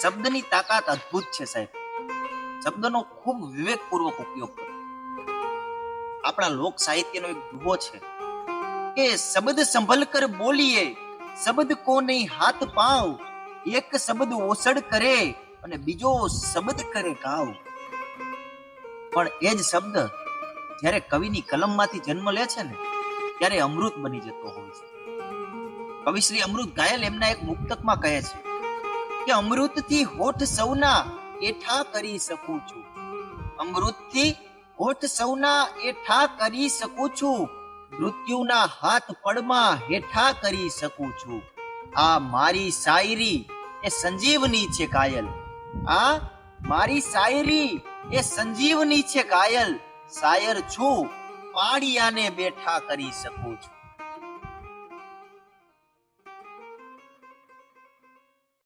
શબ્દની તાકાત અદ્ભુત છે, સાહેબ. શબ્દનો ખૂબ વિવેકપૂર્વક ઉપયોગ કરો. આપણા લોક સાહિત્યનો એક દુહો છે કે શબ્દ સંભલ કર બોલીએ, શબ્દ કો નહીં હાથ પાવ એક શબ્દ ઓસડ કરે અને બીજો શબ્દ કરે ગાવ પણ એ જ શબ્દ જ્યારે કવિની કલમમાંથી જન્મ લે છે ને, ત્યારે અમૃત બની જતો હોય છે. કવિશ્રી અમૃત ઘાયલ એમના એક મુક્તકમાં કહે છે કે અમૃતથી હોઠ સૌના એઠા કરી શકું છું. અમૃતથી હોઠ સૌના એઠા કરી શકું છું. મૃત્યુના હાથ પડમાં હેઠા કરી શકું છું. આ મારી શાયરી એ સંજીવની છે કાયલ. આ મારી શાયરી એ સંજીવની છે કાયલ. શાયર છું પાડિયાને બેઠા કરી શકું છું.